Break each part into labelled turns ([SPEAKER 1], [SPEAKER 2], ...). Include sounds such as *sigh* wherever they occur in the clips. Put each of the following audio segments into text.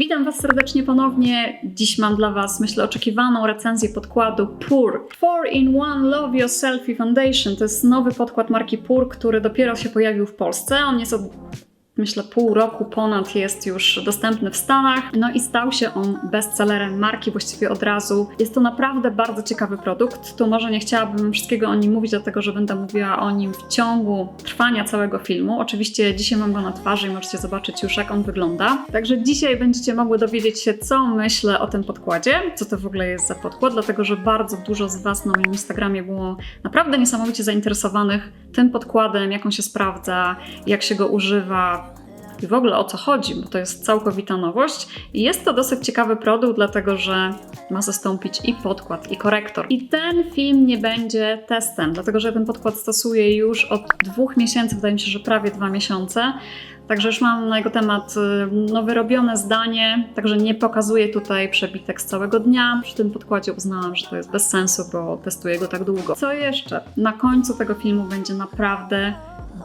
[SPEAKER 1] Witam Was serdecznie ponownie. Dziś mam dla Was, myślę, oczekiwaną recenzję podkładu PUR. 4-in-1 Love Yourself Foundation to jest nowy podkład marki PUR, który dopiero się pojawił w Polsce. On jest od myślę pół roku ponad jest już dostępny w Stanach. No i stał się on bestsellerem marki właściwie od razu. Jest to naprawdę bardzo ciekawy produkt. Tu może nie chciałabym wszystkiego o nim mówić, dlatego że będę mówiła o nim w ciągu trwania całego filmu. Oczywiście dzisiaj mam go na twarzy i możecie zobaczyć już jak on wygląda. Także dzisiaj będziecie mogły dowiedzieć się co myślę o tym podkładzie, co to w ogóle jest za podkład, dlatego że bardzo dużo z Was na moim Instagramie było naprawdę niesamowicie zainteresowanych tym podkładem, jak on się sprawdza, jak się go używa, i w ogóle o co chodzi, bo to jest całkowita nowość. I jest to dosyć ciekawy produkt, dlatego że ma zastąpić i podkład, i korektor. I ten film nie będzie testem, dlatego że ten podkład stosuję już od dwóch miesięcy, wydaje mi się, że prawie dwa miesiące. Także już mam na jego temat y, no, wyrobione zdanie, także nie pokazuję tutaj przebitek z całego dnia. Przy tym podkładzie uznałam, że to jest bez sensu, bo testuję go tak długo. Co jeszcze? Na końcu tego filmu będzie naprawdę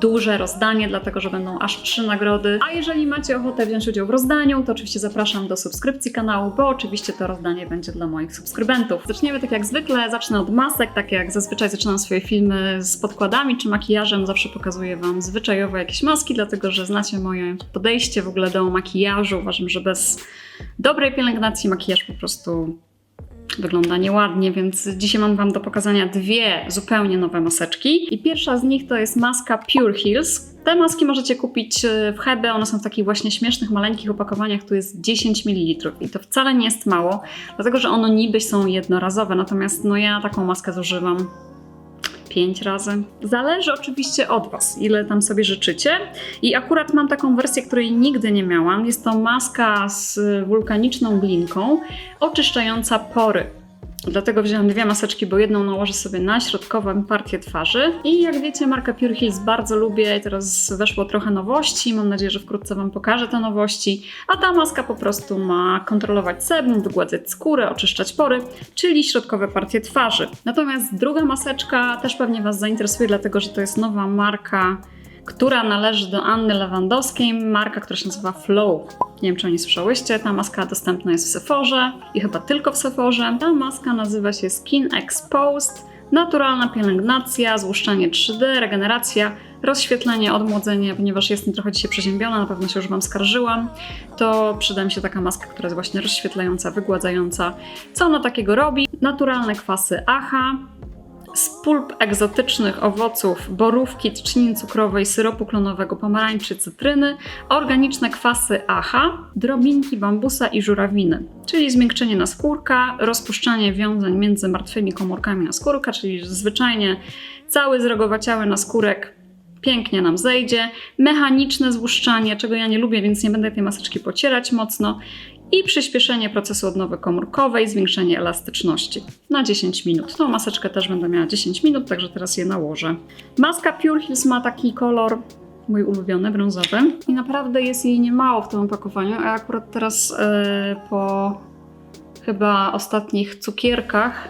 [SPEAKER 1] duże rozdanie, dlatego że będą aż trzy nagrody. A jeżeli macie ochotę wziąć udział w rozdaniu, to oczywiście zapraszam do subskrypcji kanału, bo oczywiście to rozdanie będzie dla moich subskrybentów. Zaczniemy tak jak zwykle, zacznę od masek, tak jak zazwyczaj zaczynam swoje filmy z podkładami czy makijażem, zawsze pokazuję Wam zwyczajowo jakieś maski, dlatego że znacie moje podejście w ogóle do makijażu. Uważam, że bez dobrej pielęgnacji makijaż po prostu wygląda nieładnie, więc dzisiaj mam Wam do pokazania dwie zupełnie nowe maseczki. I pierwsza z nich to jest maska Pure Heals. Te maski możecie kupić e, w Hebe, one są w takich właśnie śmiesznych, maleńkich opakowaniach, tu jest 10 ml i to wcale nie jest mało, dlatego że one niby są jednorazowe, natomiast no ja taką maskę zużywam razy. Zależy oczywiście od Was, ile tam sobie życzycie. I akurat mam taką wersję, której nigdy nie miałam. Jest to maska z wulkaniczną glinką, oczyszczająca pory. Dlatego wzięłam dwie maseczki, bo jedną nałożę sobie na środkową partię twarzy. I jak wiecie, markę Pure Hills bardzo lubię. Teraz weszło trochę nowości. Mam nadzieję, że wkrótce Wam pokażę te nowości. A ta maska po prostu ma kontrolować sebum, wygładzać skórę, oczyszczać pory, czyli środkowe partie twarzy. Natomiast druga maseczka też pewnie Was zainteresuje, dlatego że to jest nowa marka która należy do Anny Lewandowskiej, marka, która się nazywa Flow. Nie wiem, czy o niej słyszałyście. Ta maska dostępna jest w Sephorze i chyba tylko w Sephorze. Ta maska nazywa się Skin Exposed. Naturalna pielęgnacja, złuszczanie 3D, regeneracja, rozświetlenie, odmłodzenie, ponieważ jestem trochę dzisiaj przeziębiona, na pewno się już Wam skarżyłam, to przyda mi się taka maska, która jest właśnie rozświetlająca, wygładzająca. Co ona takiego robi? Naturalne kwasy AHA, z pulp egzotycznych owoców, borówki, trzciny cukrowej, syropu klonowego, pomarańczy, cytryny, organiczne kwasy AHA, drobinki bambusa i żurawiny, czyli zmiękczenie naskórka, rozpuszczanie wiązań między martwymi komórkami naskórka, czyli zwyczajnie cały zrogowaciały naskórek pięknie nam zejdzie. Mechaniczne złuszczanie, czego ja nie lubię, więc nie będę tej maseczki pocierać mocno i przyspieszenie procesu odnowy komórkowej, zwiększenie elastyczności na 10 minut. Tą maseczkę też będę miała 10 minut, także teraz je nałożę. Maska Pure Hills ma taki kolor mój ulubiony, brązowy i naprawdę jest jej niemało w tym opakowaniu, a akurat teraz yy, po chyba ostatnich cukierkach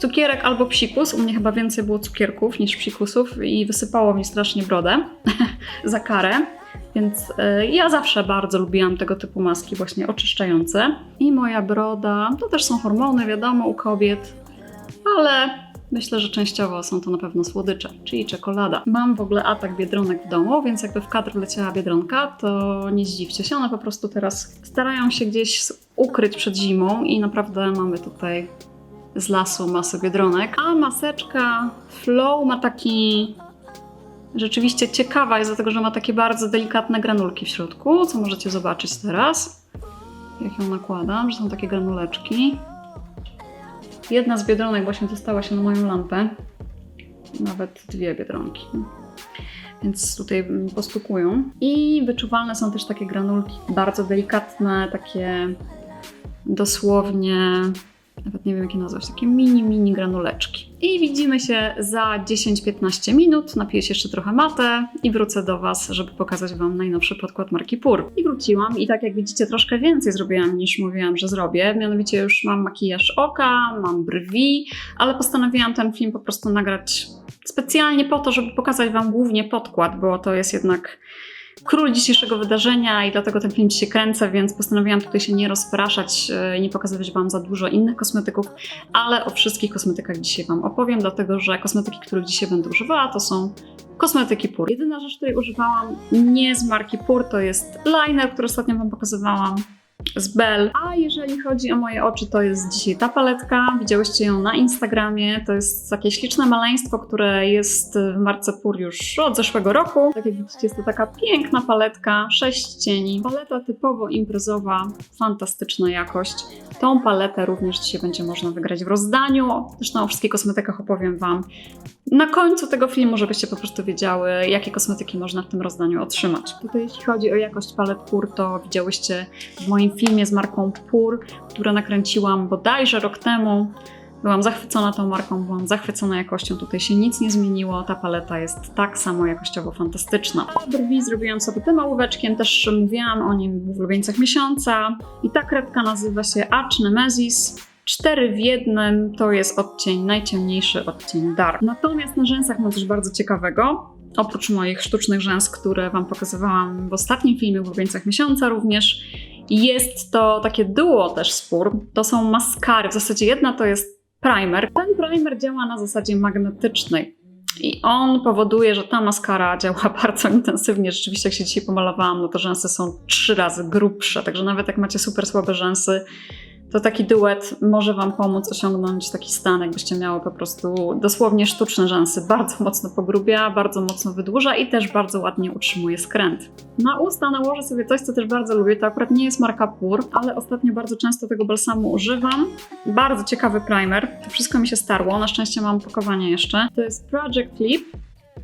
[SPEAKER 1] cukierek albo psikus. U mnie chyba więcej było cukierków niż psikusów i wysypało mi strasznie brodę *laughs* za karę. Więc y, ja zawsze bardzo lubiłam tego typu maski, właśnie oczyszczające. I moja broda, to też są hormony, wiadomo, u kobiet, ale myślę, że częściowo są to na pewno słodycze, czyli czekolada. Mam w ogóle atak biedronek w domu, więc jakby w kadr wleciała biedronka, to nie zdziwcie się, one po prostu teraz starają się gdzieś ukryć przed zimą i naprawdę mamy tutaj z lasu masę biedronek. A maseczka Flow ma taki rzeczywiście ciekawa jest dlatego, że ma takie bardzo delikatne granulki w środku, co możecie zobaczyć teraz. Jak ją nakładam, że są takie granuleczki. Jedna z biedronek właśnie dostała się na moją lampę. Nawet dwie biedronki. Więc tutaj postukują. I wyczuwalne są też takie granulki, bardzo delikatne, takie dosłownie nawet nie wiem jak je nazwać, takie mini, mini granuleczki. I widzimy się za 10-15 minut, napiję się jeszcze trochę matę i wrócę do Was, żeby pokazać Wam najnowszy podkład marki PUR. I wróciłam i tak jak widzicie troszkę więcej zrobiłam niż mówiłam, że zrobię, mianowicie już mam makijaż oka, mam brwi, ale postanowiłam ten film po prostu nagrać specjalnie po to, żeby pokazać Wam głównie podkład, bo to jest jednak król dzisiejszego wydarzenia i dlatego ten film się kręcę, więc postanowiłam tutaj się nie rozpraszać e, i nie pokazywać Wam za dużo innych kosmetyków, ale o wszystkich kosmetykach dzisiaj Wam opowiem, dlatego że kosmetyki, których dzisiaj będę używała, to są kosmetyki PUR. Jedyna rzecz, której używałam nie z marki PUR, to jest liner, który ostatnio Wam pokazywałam z Bell. A jeżeli chodzi o moje oczy, to jest dzisiaj ta paletka. Widziałyście ją na Instagramie. To jest takie śliczne maleństwo, które jest w marce Pur już od zeszłego roku. Tak jak widzicie, jest to taka piękna paletka, sześć cieni. Paleta typowo imprezowa, fantastyczna jakość. Tą paletę również dzisiaj będzie można wygrać w rozdaniu. Zresztą o wszystkich kosmetykach opowiem Wam na końcu tego filmu, żebyście po prostu wiedziały, jakie kosmetyki można w tym rozdaniu otrzymać. Tutaj jeśli chodzi o jakość palet Pur, to widziałyście w moim filmie z marką Pur, które nakręciłam bodajże rok temu. Byłam zachwycona tą marką, byłam zachwycona jakością, tutaj się nic nie zmieniło, ta paleta jest tak samo jakościowo fantastyczna. Brwi zrobiłam sobie tym ołóweczkiem, też mówiłam o nim w ulubieńcach miesiąca i ta kredka nazywa się Arch Nemesis. Cztery w jednym to jest odcień, najciemniejszy odcień dark. Natomiast na rzęsach mam coś bardzo ciekawego. Oprócz moich sztucznych rzęs, które Wam pokazywałam w ostatnim filmie w ulubieńcach miesiąca również, jest to takie duo też spór. To są maskary. W zasadzie jedna to jest primer. Ten primer działa na zasadzie magnetycznej. I on powoduje, że ta maskara działa *laughs* bardzo intensywnie. Rzeczywiście, jak się dzisiaj pomalowałam, no to rzęsy są trzy razy grubsze. Także nawet jak macie super słabe rzęsy, to taki duet może Wam pomóc osiągnąć taki stan, jakbyście miały po prostu dosłownie sztuczne rzęsy. Bardzo mocno pogrubia, bardzo mocno wydłuża i też bardzo ładnie utrzymuje skręt. Na usta nałożę sobie coś, co też bardzo lubię. To akurat nie jest marka Pur, ale ostatnio bardzo często tego balsamu używam. Bardzo ciekawy primer. To wszystko mi się starło. Na szczęście mam opakowanie jeszcze. To jest Project Flip.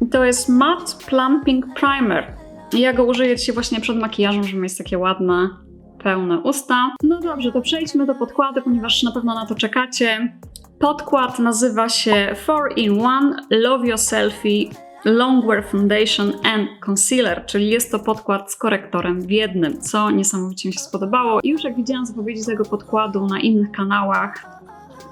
[SPEAKER 1] I to jest Matte Plumping Primer. Ja go użyję dzisiaj właśnie przed makijażem, żeby mieć takie ładne, pełne usta. No dobrze, to przejdźmy do podkładu, ponieważ na pewno na to czekacie. Podkład nazywa się 4-in-1 Love Your Selfie Longwear Foundation and Concealer, czyli jest to podkład z korektorem w jednym, co niesamowicie mi się spodobało. I już jak widziałam zapowiedzi tego podkładu na innych kanałach,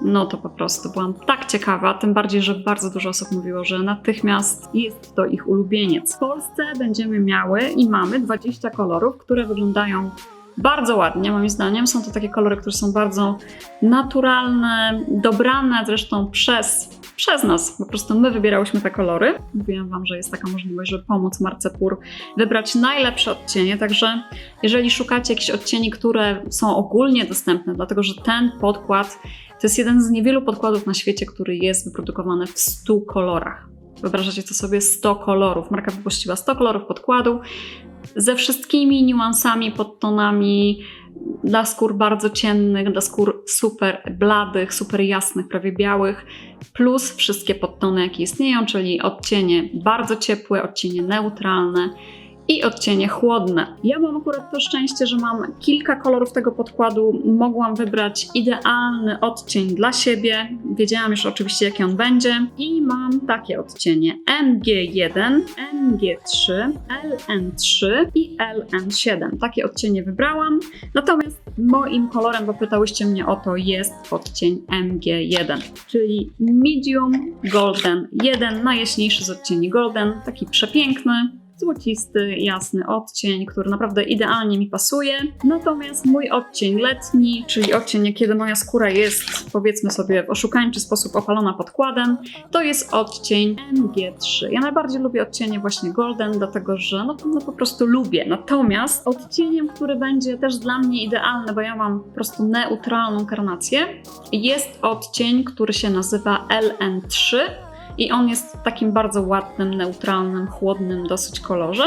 [SPEAKER 1] no to po prostu byłam tak ciekawa, tym bardziej, że bardzo dużo osób mówiło, że natychmiast jest to ich ulubieniec. W Polsce będziemy miały i mamy 20 kolorów, które wyglądają bardzo ładnie, moim zdaniem. Są to takie kolory, które są bardzo naturalne, dobrane zresztą przez, przez nas. Po prostu my wybierałyśmy te kolory. Mówiłam Wam, że jest taka możliwość, żeby pomóc marce Pur wybrać najlepsze odcienie. Także jeżeli szukacie jakichś odcieni, które są ogólnie dostępne, dlatego że ten podkład to jest jeden z niewielu podkładów na świecie, który jest wyprodukowany w 100 kolorach. Wyobrażacie to sobie 100 kolorów. Marka wypuściła 100 kolorów podkładu ze wszystkimi niuansami, podtonami dla skór bardzo ciemnych, dla skór super bladych, super jasnych, prawie białych, plus wszystkie podtony, jakie istnieją, czyli odcienie bardzo ciepłe, odcienie neutralne i odcienie chłodne. Ja mam akurat to szczęście, że mam kilka kolorów tego podkładu. Mogłam wybrać idealny odcień dla siebie. Wiedziałam już oczywiście, jaki on będzie. I mam takie odcienie MG1, MG3, LN3 i LN7. Takie odcienie wybrałam. Natomiast moim kolorem, bo pytałyście mnie o to, jest odcień MG1, czyli Medium Golden 1, najjaśniejszy z odcieni Golden, taki przepiękny złocisty, jasny odcień, który naprawdę idealnie mi pasuje. Natomiast mój odcień letni, czyli odcień, kiedy moja skóra jest, powiedzmy sobie, w oszukańczy sposób opalona podkładem, to jest odcień MG3. Ja najbardziej lubię odcienie właśnie golden, dlatego że no, no po prostu lubię. Natomiast odcieniem, który będzie też dla mnie idealny, bo ja mam po prostu neutralną karnację, jest odcień, który się nazywa LN3 i on jest w takim bardzo ładnym, neutralnym, chłodnym dosyć kolorze.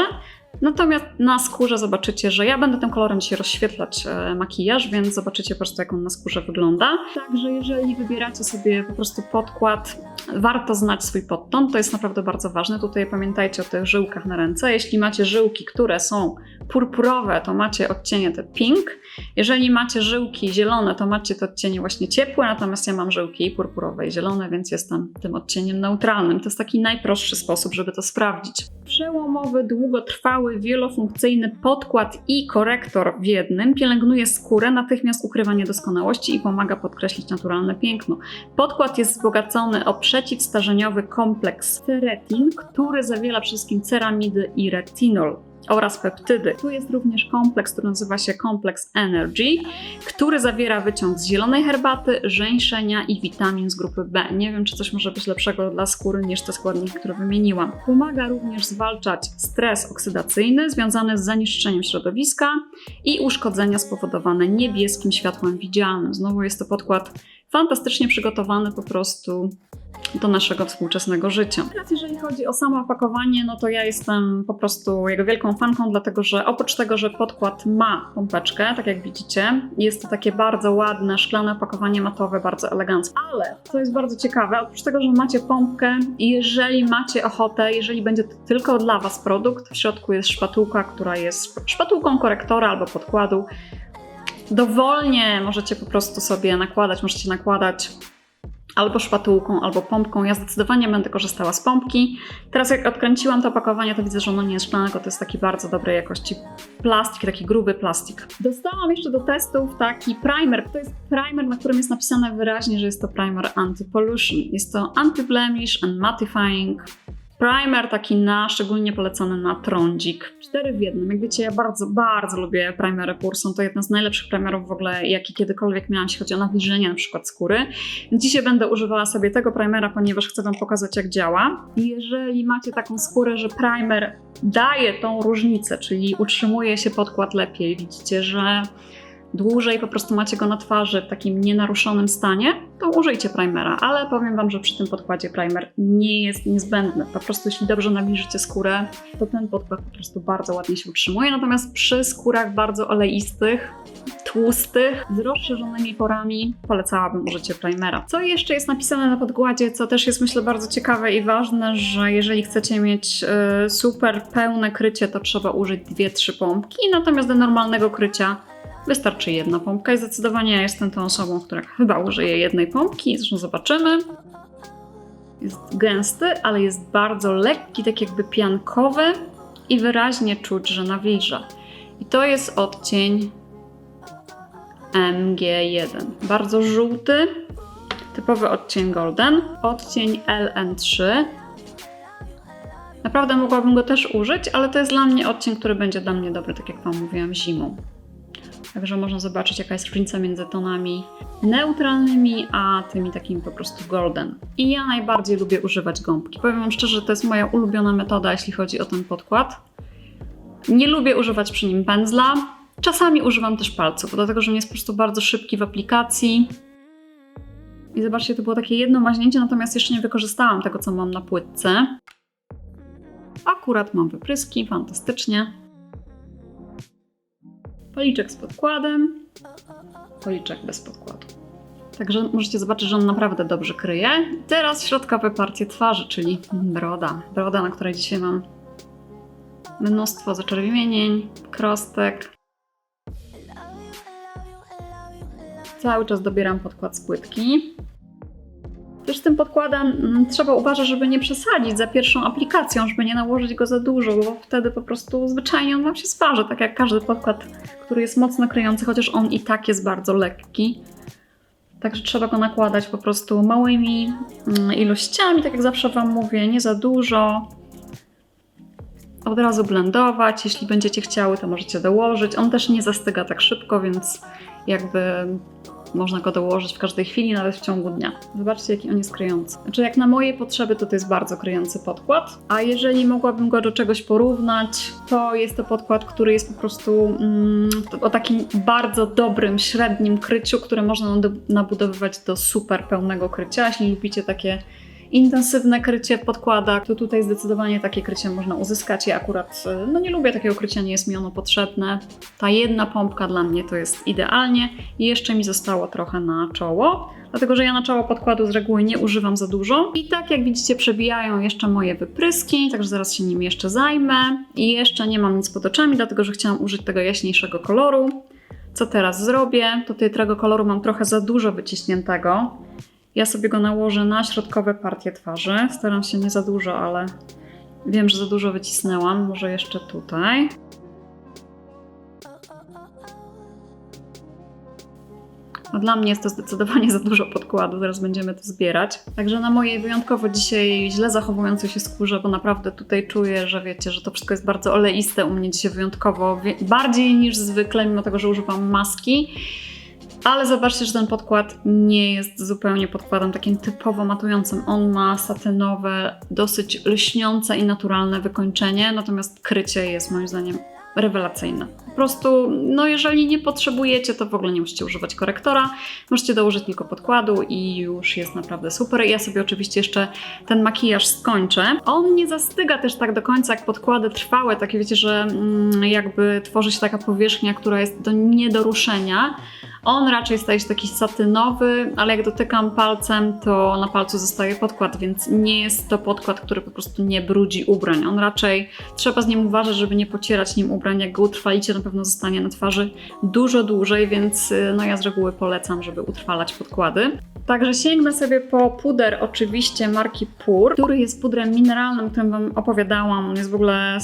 [SPEAKER 1] Natomiast na skórze zobaczycie, że ja będę tym kolorem dzisiaj rozświetlać e, makijaż, więc zobaczycie po prostu, jak on na skórze wygląda. Także jeżeli wybieracie sobie po prostu podkład, warto znać swój podton, to jest naprawdę bardzo ważne. Tutaj pamiętajcie o tych żyłkach na ręce. Jeśli macie żyłki, które są purpurowe, to macie odcienie te pink. Jeżeli macie żyłki zielone, to macie te odcienie właśnie ciepłe, natomiast ja mam żyłki purpurowe i zielone, więc jestem tym odcieniem neutralnym. To jest taki najprostszy sposób, żeby to sprawdzić. Przełomowy, długotrwały, wielofunkcyjny podkład i korektor w jednym pielęgnuje skórę, natychmiast ukrywa niedoskonałości i pomaga podkreślić naturalne piękno. Podkład jest wzbogacony o przeciwstarzeniowy kompleks ceretin, który zawiera przede wszystkim ceramidy i retinol. Oraz peptydy. Tu jest również kompleks, który nazywa się kompleks Energy, który zawiera wyciąg z zielonej herbaty, żeńszenia i witamin z grupy B. Nie wiem, czy coś może być lepszego dla skóry niż te składniki, które wymieniłam. Pomaga również zwalczać stres oksydacyjny związany z zanieczyszczeniem środowiska i uszkodzenia spowodowane niebieskim światłem widzialnym. Znowu jest to podkład fantastycznie przygotowany po prostu do naszego współczesnego życia. Teraz jeżeli chodzi o samo opakowanie, no to ja jestem po prostu jego wielką fanką, dlatego że oprócz tego, że podkład ma pompeczkę, tak jak widzicie, jest to takie bardzo ładne, szklane opakowanie matowe, bardzo eleganckie. Ale, co jest bardzo ciekawe, oprócz tego, że macie pompkę, jeżeli macie ochotę, jeżeli będzie to tylko dla Was produkt, w środku jest szpatułka, która jest szpatułką korektora albo podkładu, dowolnie możecie po prostu sobie nakładać, możecie nakładać albo szpatułką, albo pompką. Ja zdecydowanie będę korzystała z pompki. Teraz jak odkręciłam to opakowanie, to widzę, że ono nie jest szklane, tylko to jest taki bardzo dobrej jakości plastik, taki gruby plastik. Dostałam jeszcze do testów taki primer. To jest primer, na którym jest napisane wyraźnie, że jest to primer anti-pollution. Jest to anti-blemish and mattifying Primer taki na, szczególnie polecony na trądzik. Cztery w jednym. Jak wiecie, ja bardzo, bardzo lubię primery PUR. Są to jedne z najlepszych primerów w ogóle, jakie kiedykolwiek miałam, jeśli chodzi o nawilżenie na przykład skóry. Dzisiaj będę używała sobie tego primera, ponieważ chcę Wam pokazać, jak działa. Jeżeli macie taką skórę, że primer daje tą różnicę, czyli utrzymuje się podkład lepiej, widzicie, że dłużej po prostu macie go na twarzy w takim nienaruszonym stanie, to użyjcie primera, ale powiem Wam, że przy tym podkładzie primer nie jest niezbędny. Po prostu jeśli dobrze nawilżycie skórę, to ten podkład po prostu bardzo ładnie się utrzymuje, natomiast przy skórach bardzo oleistych, tłustych, z rozszerzonymi porami polecałabym użycie primera. Co jeszcze jest napisane na podkładzie, co też jest myślę bardzo ciekawe i ważne, że jeżeli chcecie mieć y, super pełne krycie, to trzeba użyć 2-3 pompki, natomiast do normalnego krycia Wystarczy jedna pompka i zdecydowanie ja jestem tą osobą, która chyba użyje jednej pompki. Zresztą zobaczymy. Jest gęsty, ale jest bardzo lekki, tak jakby piankowy i wyraźnie czuć, że nawilża. I to jest odcień MG1. Bardzo żółty, typowy odcień Golden. Odcień LN3. Naprawdę mogłabym go też użyć, ale to jest dla mnie odcień, który będzie dla mnie dobry, tak jak Wam mówiłam, zimą. Także można zobaczyć, jaka jest różnica między tonami neutralnymi, a tymi takimi po prostu golden. I ja najbardziej lubię używać gąbki. Powiem Wam szczerze, to jest moja ulubiona metoda, jeśli chodzi o ten podkład. Nie lubię używać przy nim pędzla. Czasami używam też palców, dlatego że on jest po prostu bardzo szybki w aplikacji. I zobaczcie, to było takie jedno maźnięcie, natomiast jeszcze nie wykorzystałam tego, co mam na płytce. Akurat mam wypryski, fantastycznie policzek z podkładem, policzek bez podkładu. Także możecie zobaczyć, że on naprawdę dobrze kryje. Teraz środkowe partie twarzy, czyli broda. Broda, na której dzisiaj mam mnóstwo zaczerwienień, krostek. Cały czas dobieram podkład z płytki. Też z tym podkładem mm, trzeba uważać, żeby nie przesadzić za pierwszą aplikacją, żeby nie nałożyć go za dużo, bo wtedy po prostu zwyczajnie on Wam się sparzy, tak jak każdy podkład, który jest mocno kryjący, chociaż on i tak jest bardzo lekki. Także trzeba go nakładać po prostu małymi mm, ilościami, tak jak zawsze Wam mówię, nie za dużo. Od razu blendować, jeśli będziecie chciały, to możecie dołożyć. On też nie zastyga tak szybko, więc jakby można go dołożyć w każdej chwili, nawet w ciągu dnia. Zobaczcie, jaki on jest kryjący. Znaczy, jak na moje potrzeby, to to jest bardzo kryjący podkład. A jeżeli mogłabym go do czegoś porównać, to jest to podkład, który jest po prostu mm, o takim bardzo dobrym, średnim kryciu, które można nabudowywać do super pełnego krycia. Jeśli lubicie takie intensywne krycie w podkładach, to tutaj zdecydowanie takie krycie można uzyskać. Ja akurat no nie lubię takiego krycia, nie jest mi ono potrzebne. Ta jedna pompka dla mnie to jest idealnie i jeszcze mi zostało trochę na czoło, dlatego że ja na czoło podkładu z reguły nie używam za dużo. I tak jak widzicie przebijają jeszcze moje wypryski, także zaraz się nim jeszcze zajmę. I jeszcze nie mam nic pod oczami, dlatego że chciałam użyć tego jaśniejszego koloru. Co teraz zrobię? To tego koloru mam trochę za dużo wyciśniętego. Ja sobie go nałożę na środkowe partie twarzy. Staram się nie za dużo, ale wiem, że za dużo wycisnęłam. Może jeszcze tutaj. No dla mnie jest to zdecydowanie za dużo podkładu, zaraz będziemy to zbierać. Także na mojej wyjątkowo dzisiaj źle zachowującej się skórze, bo naprawdę tutaj czuję, że wiecie, że to wszystko jest bardzo oleiste u mnie dzisiaj wyjątkowo, bardziej niż zwykle, mimo tego, że używam maski. Ale zobaczcie, że ten podkład nie jest zupełnie podkładem takim typowo matującym. On ma satynowe, dosyć lśniące i naturalne wykończenie, natomiast krycie jest moim zdaniem rewelacyjne. Prostu, no jeżeli nie potrzebujecie, to w ogóle nie musicie używać korektora. Możecie dołożyć tylko podkładu i już jest naprawdę super. Ja sobie oczywiście jeszcze ten makijaż skończę. On nie zastyga też tak do końca jak podkłady trwałe, takie wiecie, że mm, jakby tworzy się taka powierzchnia, która jest do nie do ruszenia. On raczej staje się taki satynowy, ale jak dotykam palcem, to na palcu zostaje podkład, więc nie jest to podkład, który po prostu nie brudzi ubrań. On raczej trzeba z nim uważać, żeby nie pocierać nim ubrań. Jak go utrwalicie, na pewno zostanie na twarzy dużo dłużej, więc y, no ja z reguły polecam, żeby utrwalać podkłady. Także sięgnę sobie po puder oczywiście marki Pur, który jest pudrem mineralnym, o którym Wam opowiadałam. On jest w ogóle,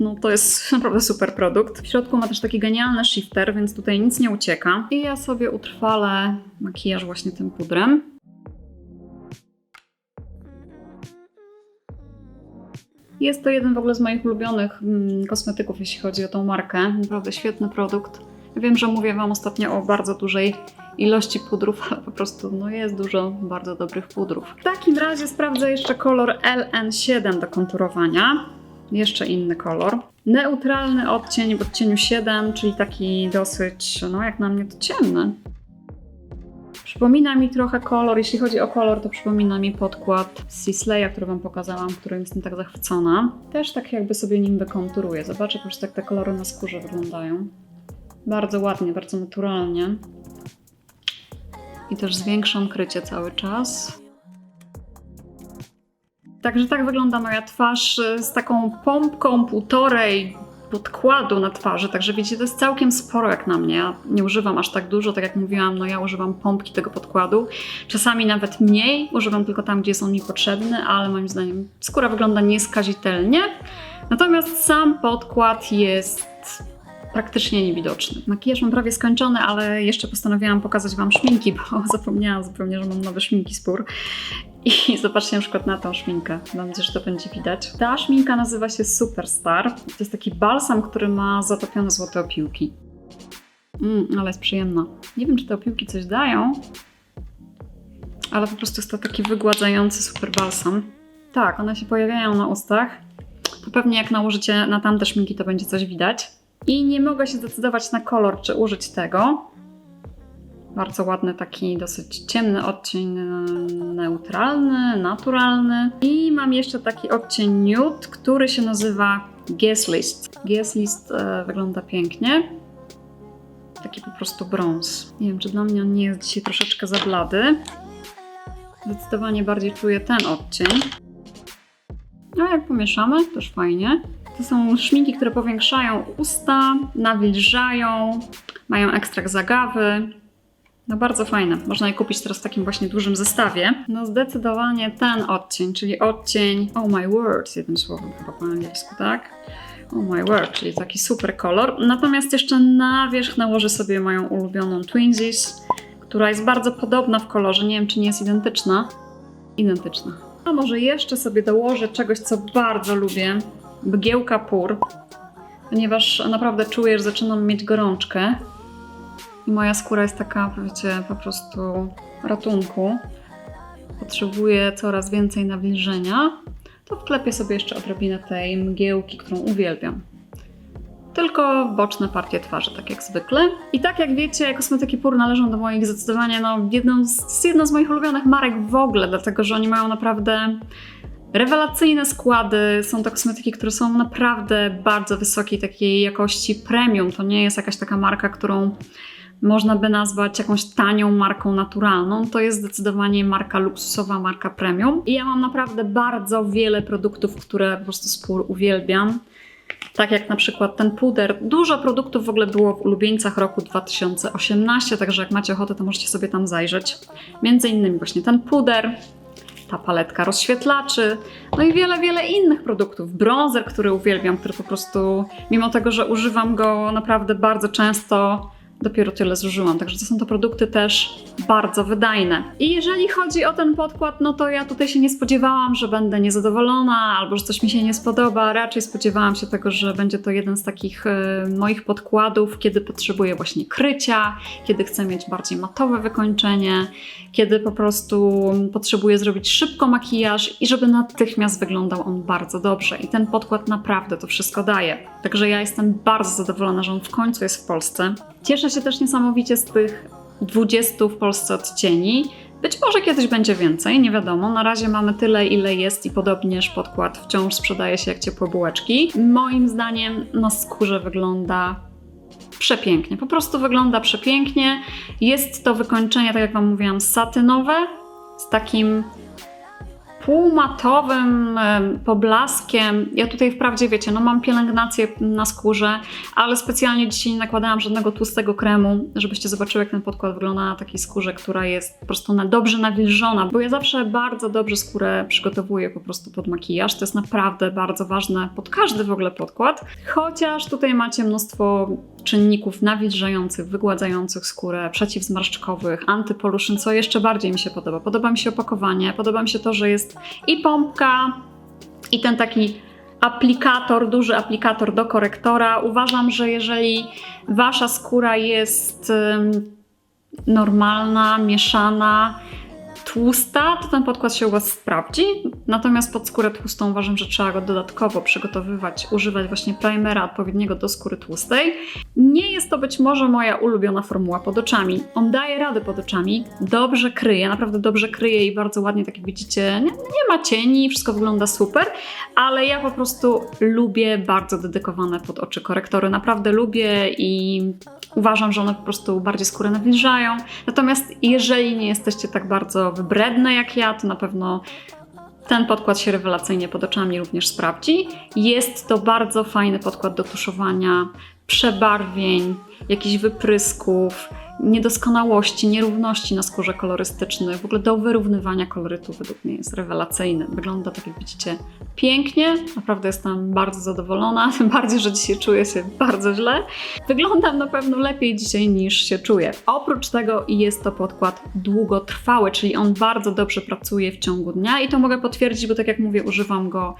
[SPEAKER 1] no to jest *laughs* naprawdę super produkt. W środku ma też taki genialny shifter, więc tutaj nic nie ucieka. I ja sobie utrwalę makijaż właśnie tym pudrem. Jest to jeden w ogóle z moich ulubionych mm, kosmetyków, jeśli chodzi o tą markę. Naprawdę świetny produkt. Wiem, że mówię Wam ostatnio o bardzo dużej ilości pudrów, *laughs* ale po prostu no jest dużo bardzo dobrych pudrów. W takim razie sprawdzę jeszcze kolor LN7 do konturowania. Jeszcze inny kolor. Neutralny odcień w odcieniu 7, czyli taki dosyć, no jak na mnie to ciemny. Przypomina mi trochę kolor, jeśli chodzi o kolor, to przypomina mi podkład Sisleya, który Wam pokazałam, którym jestem tak zachwycona. Też tak jakby sobie nim wykonturuję. Zobaczę po prostu jak te kolory na skórze wyglądają. Bardzo ładnie, bardzo naturalnie. I też zwiększam krycie cały czas. Także tak wygląda moja twarz y, z taką pompką półtorej podkładu na twarzy, także wiecie, to jest całkiem sporo jak na mnie. Ja nie używam aż tak dużo, tak jak mówiłam, no ja używam pompki tego podkładu. Czasami nawet mniej, używam tylko tam, gdzie jest on mi potrzebny, ale moim zdaniem skóra wygląda nieskazitelnie. Natomiast sam podkład jest praktycznie niewidoczny. Makijaż mam prawie skończony, ale jeszcze postanowiłam pokazać Wam szminki, bo *laughs* zapomniałam zupełnie, że mam nowe szminki spór. I *laughs* zobaczcie na przykład na tą szminkę. Mam nadzieję, że to będzie widać. Ta szminka nazywa się Superstar. To jest taki balsam, który ma zatopione złote opiłki. Mm, ale jest przyjemna. Nie wiem, czy te opiłki coś dają, ale po prostu jest to taki wygładzający super balsam. Tak, one się pojawiają na ustach. To pewnie jak nałożycie na tamte szminki, to będzie coś widać. I nie mogę się zdecydować na kolor, czy użyć tego. Bardzo ładny, taki dosyć ciemny odcień e, neutralny, naturalny. I mam jeszcze taki odcień nude, który się nazywa Guess List. Guess List e, wygląda pięknie. Taki po prostu brąz. Nie wiem, czy dla mnie on nie jest dzisiaj troszeczkę za blady. Zdecydowanie bardziej czuję ten odcień. A jak pomieszamy, też fajnie. To są szminki, które powiększają usta, nawilżają, mają ekstrakt zagawy. No bardzo fajne. Można je kupić teraz w takim właśnie dużym zestawie. No zdecydowanie ten odcień, czyli odcień Oh My Word, jednym słowem chyba po angielsku, tak? Oh My Word, czyli taki super kolor. Natomiast jeszcze na wierzch nałożę sobie moją ulubioną Twinsies, która jest bardzo podobna w kolorze. Nie wiem, czy nie jest identyczna. Identyczna. A może jeszcze sobie dołożę czegoś, co bardzo lubię. Bgiełka pór. Ponieważ naprawdę czuję, że zaczynam mieć gorączkę. I moja skóra jest taka, wiecie, po prostu ratunku. Potrzebuję coraz więcej nawilżenia. To wklepię sobie jeszcze odrobinę tej mgiełki, którą uwielbiam. Tylko boczne partie twarzy, tak jak zwykle. I tak jak wiecie, kosmetyki PUR należą do moich zdecydowanie, no, jedną z, jedną z moich ulubionych marek w ogóle, dlatego że oni mają naprawdę rewelacyjne składy. Są to kosmetyki, które są naprawdę bardzo wysokiej takiej jakości premium. To nie jest jakaś taka marka, którą można by nazwać jakąś tanią marką naturalną. To jest zdecydowanie marka luksusowa, marka premium. I ja mam naprawdę bardzo wiele produktów, które po prostu spór uwielbiam. Tak jak na przykład ten puder. Dużo produktów w ogóle było w ulubieńcach roku 2018, także jak macie ochotę, to możecie sobie tam zajrzeć. Między innymi właśnie ten puder, ta paletka rozświetlaczy, no i wiele, wiele innych produktów. Bronzer, który uwielbiam, który po prostu, mimo tego, że używam go naprawdę bardzo często, dopiero tyle zużyłam, także to są to produkty też bardzo wydajne. I jeżeli chodzi o ten podkład, no to ja tutaj się nie spodziewałam, że będę niezadowolona albo że coś mi się nie spodoba. Raczej spodziewałam się tego, że będzie to jeden z takich e, moich podkładów, kiedy potrzebuję właśnie krycia, kiedy chcę mieć bardziej matowe wykończenie, kiedy po prostu potrzebuję zrobić szybko makijaż i żeby natychmiast wyglądał on bardzo dobrze. I ten podkład naprawdę to wszystko daje. Także ja jestem bardzo zadowolona, że on w końcu jest w Polsce. Cieszę się też niesamowicie z tych 20 w Polsce odcieni. Być może kiedyś będzie więcej, nie wiadomo. Na razie mamy tyle, ile jest i podobnież podkład wciąż sprzedaje się jak ciepłe bułeczki. Moim zdaniem na skórze wygląda przepięknie. Po prostu wygląda przepięknie. Jest to wykończenie, tak jak Wam mówiłam, satynowe z takim półmatowym em, poblaskiem. Ja tutaj wprawdzie wiecie, no mam pielęgnację na skórze, ale specjalnie dzisiaj nie nakładałam żadnego tłustego kremu, żebyście zobaczyły, jak ten podkład wygląda na takiej skórze, która jest po prostu na, dobrze nawilżona, bo ja zawsze bardzo dobrze skórę przygotowuję po prostu pod makijaż. To jest naprawdę bardzo ważne pod każdy w ogóle podkład. Chociaż tutaj macie mnóstwo czynników nawilżających, wygładzających skórę, przeciwzmarszczkowych, antypoluszyn, co jeszcze bardziej mi się podoba. Podoba mi się opakowanie, podoba mi się to, że jest i pompka, i ten taki aplikator, duży aplikator do korektora. Uważam, że jeżeli wasza skóra jest normalna, mieszana, tłusta, to ten podkład się u Was sprawdzi. Natomiast pod skórę tłustą uważam, że trzeba go dodatkowo przygotowywać, używać właśnie primera odpowiedniego do skóry tłustej. Nie jest to być może moja ulubiona formuła pod oczami. On daje radę pod oczami, dobrze kryje, naprawdę dobrze kryje i bardzo ładnie, tak jak widzicie, nie, nie ma cieni, wszystko wygląda super, ale ja po prostu lubię bardzo dedykowane pod oczy korektory. Naprawdę lubię i uważam, że one po prostu bardziej skórę nawilżają. Natomiast jeżeli nie jesteście tak bardzo wybredne jak ja, to na pewno ten podkład się rewelacyjnie pod oczami również sprawdzi. Jest to bardzo fajny podkład do tuszowania przebarwień, jakichś wyprysków, niedoskonałości, nierówności na skórze kolorystycznych. W ogóle do wyrównywania kolorytu według mnie jest rewelacyjny. Wygląda tak jak widzicie pięknie. Naprawdę jestem bardzo zadowolona, *laughs* tym bardziej, że dzisiaj czuję się bardzo źle. Wyglądam na pewno lepiej dzisiaj niż się czuję. Oprócz tego jest to podkład długotrwały, czyli on bardzo dobrze pracuje w ciągu dnia i to mogę potwierdzić, bo tak jak mówię, używam go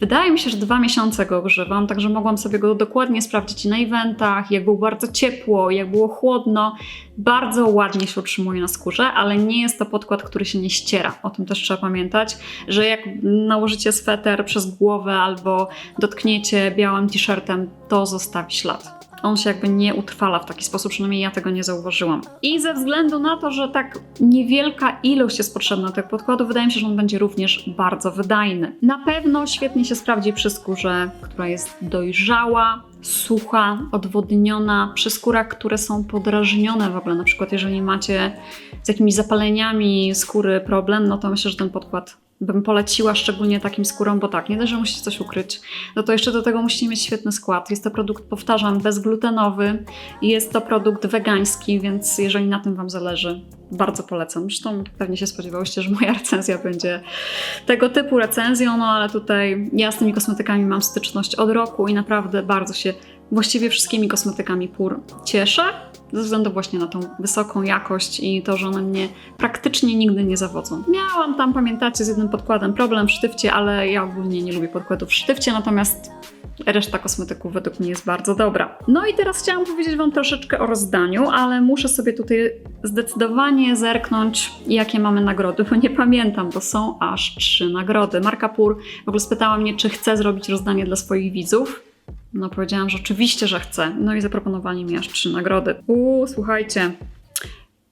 [SPEAKER 1] Wydaje mi się, że dwa miesiące go używam, także mogłam sobie go dokładnie sprawdzić na eventach, jak było bardzo ciepło, jak było chłodno. Bardzo ładnie się utrzymuje na skórze, ale nie jest to podkład, który się nie ściera. O tym też trzeba pamiętać, że jak nałożycie sweter przez głowę albo dotkniecie białym t-shirtem, to zostawi ślad on się jakby nie utrwala w taki sposób, przynajmniej ja tego nie zauważyłam. I ze względu na to, że tak niewielka ilość jest potrzebna tych podkładów, wydaje mi się, że on będzie również bardzo wydajny. Na pewno świetnie się sprawdzi przy skórze, która jest dojrzała, sucha, odwodniona, przy skórach, które są podrażnione w ogóle. Na przykład, jeżeli macie z jakimiś zapaleniami skóry problem, no to myślę, że ten podkład bym poleciła szczególnie takim skórom, bo tak, nie dość, że musicie coś ukryć, no to jeszcze do tego musicie mieć świetny skład. Jest to produkt, powtarzam, bezglutenowy, jest to produkt wegański, więc jeżeli na tym Wam zależy, bardzo polecam. Zresztą pewnie się spodziewałyście, że moja *laughs* recenzja będzie tego typu recenzją, no ale tutaj ja z tymi kosmetykami mam styczność od roku i naprawdę bardzo się właściwie wszystkimi kosmetykami PUR cieszę, ze względu właśnie na tą wysoką jakość i to, że one mnie praktycznie nigdy nie zawodzą. Miałam tam, pamiętacie, z jednym podkładem problem w sztywcie, ale ja ogólnie nie lubię podkładów w sztywcie, natomiast Reszta kosmetyków według mnie jest bardzo dobra. No i teraz chciałam powiedzieć Wam troszeczkę o rozdaniu, ale muszę sobie tutaj zdecydowanie zerknąć, jakie mamy nagrody, bo nie pamiętam, bo są aż trzy nagrody. Marka Pur w ogóle spytała mnie, czy chcę zrobić rozdanie dla swoich widzów. No powiedziałam, że oczywiście, że chcę. No i zaproponowali mi aż trzy nagrody. Uuu, słuchajcie.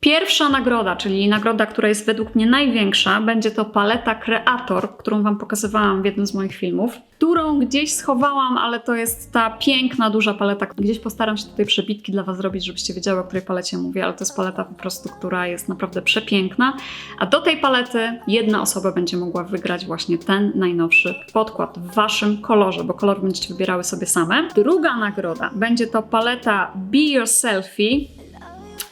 [SPEAKER 1] Pierwsza nagroda, czyli nagroda, która jest według mnie największa, będzie to paleta Creator, którą Wam pokazywałam w jednym z moich filmów, którą gdzieś schowałam, ale to jest ta piękna, duża paleta. Gdzieś postaram się tutaj przebitki dla Was zrobić, żebyście wiedziały, o której palecie mówię, ale to jest paleta po prostu, która jest naprawdę przepiękna. A do tej palety jedna osoba będzie mogła wygrać właśnie ten najnowszy podkład w Waszym kolorze, bo kolor będziecie wybierały sobie same. Druga nagroda będzie to paleta Be Your Selfie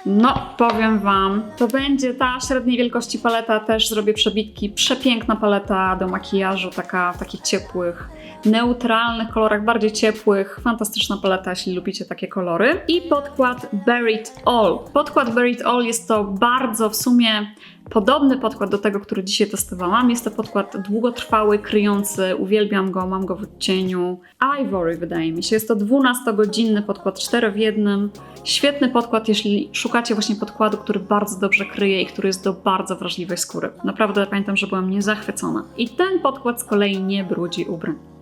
[SPEAKER 1] No, powiem Wam, to będzie ta średniej wielkości paleta, też zrobię przebitki. Przepiękna paleta do makijażu, taka w takich ciepłych, neutralnych kolorach, bardziej ciepłych. Fantastyczna paleta, jeśli lubicie takie kolory. I podkład Buried All. Podkład Buried All jest to bardzo w sumie podobny podkład do tego, który dzisiaj testowałam. Jest to podkład długotrwały, kryjący. Uwielbiam go, mam go w odcieniu Ivory, wydaje mi się. Jest to 12-godzinny podkład 4 w jednym. Świetny podkład, jeśli szukacie właśnie podkładu, który bardzo dobrze kryje i który jest do bardzo wrażliwej skóry. Naprawdę pamiętam, że byłam niezachwycona. I ten podkład z kolei nie brudzi ubrań.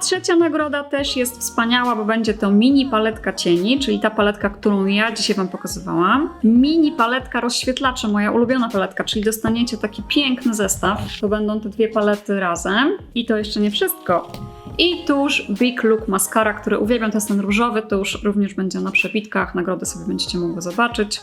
[SPEAKER 1] Trzecia nagroda też jest wspaniała, bo będzie to mini paletka cieni, czyli ta paletka, którą ja dzisiaj Wam pokazywałam. Mini paletka rozświetlacze, moja ulubiona paletka, czyli dostaniecie taki piękny zestaw. To będą te dwie palety razem. I to jeszcze nie wszystko. I tuż Big Look Mascara, który uwielbiam, to jest ten różowy tusz, również będzie na przebitkach, nagrody sobie będziecie mogły zobaczyć.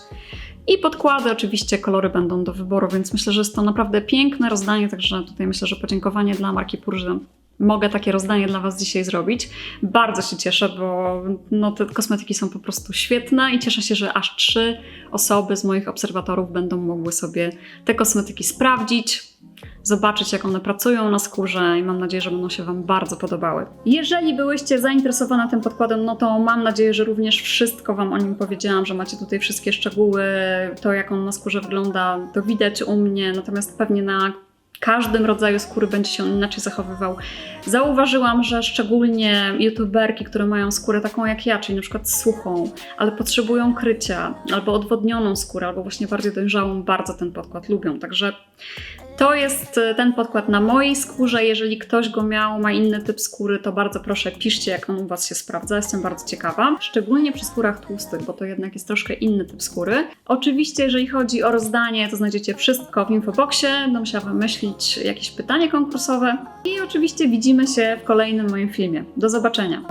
[SPEAKER 1] I podkłady, oczywiście kolory będą do wyboru, więc myślę, że jest to naprawdę piękne rozdanie, także tutaj myślę, że podziękowanie dla marki Pur, że mogę takie rozdanie dla Was dzisiaj zrobić. Bardzo się cieszę, bo no, te kosmetyki są po prostu świetne i cieszę się, że aż trzy osoby z moich obserwatorów będą mogły sobie te kosmetyki sprawdzić, zobaczyć, jak one pracują na skórze i mam nadzieję, że będą się Wam bardzo podobały. Jeżeli byłyście zainteresowane tym podkładem, no to mam nadzieję, że również wszystko Wam o nim powiedziałam, że macie tutaj wszystkie szczegóły, to jak on na skórze wygląda, to widać u mnie, natomiast pewnie na każdym rodzaju skóry będzie się on inaczej zachowywał. Zauważyłam, że szczególnie youtuberki, które mają skórę taką jak ja, czyli na przykład suchą, ale potrzebują krycia, albo odwodnioną skórę, albo właśnie bardziej dojrzałą, bardzo ten podkład lubią. Także to jest e, ten podkład na mojej skórze. Jeżeli ktoś go miał, ma inny typ skóry, to bardzo proszę piszcie, jak on u Was się sprawdza. Jestem bardzo ciekawa. Szczególnie przy skórach tłustych, bo to jednak jest troszkę inny typ skóry. Oczywiście, jeżeli chodzi o rozdanie, to znajdziecie wszystko w infoboxie. Będę musiała wymyślić jakieś pytanie konkursowe. I oczywiście widzimy się w kolejnym moim filmie. Do zobaczenia.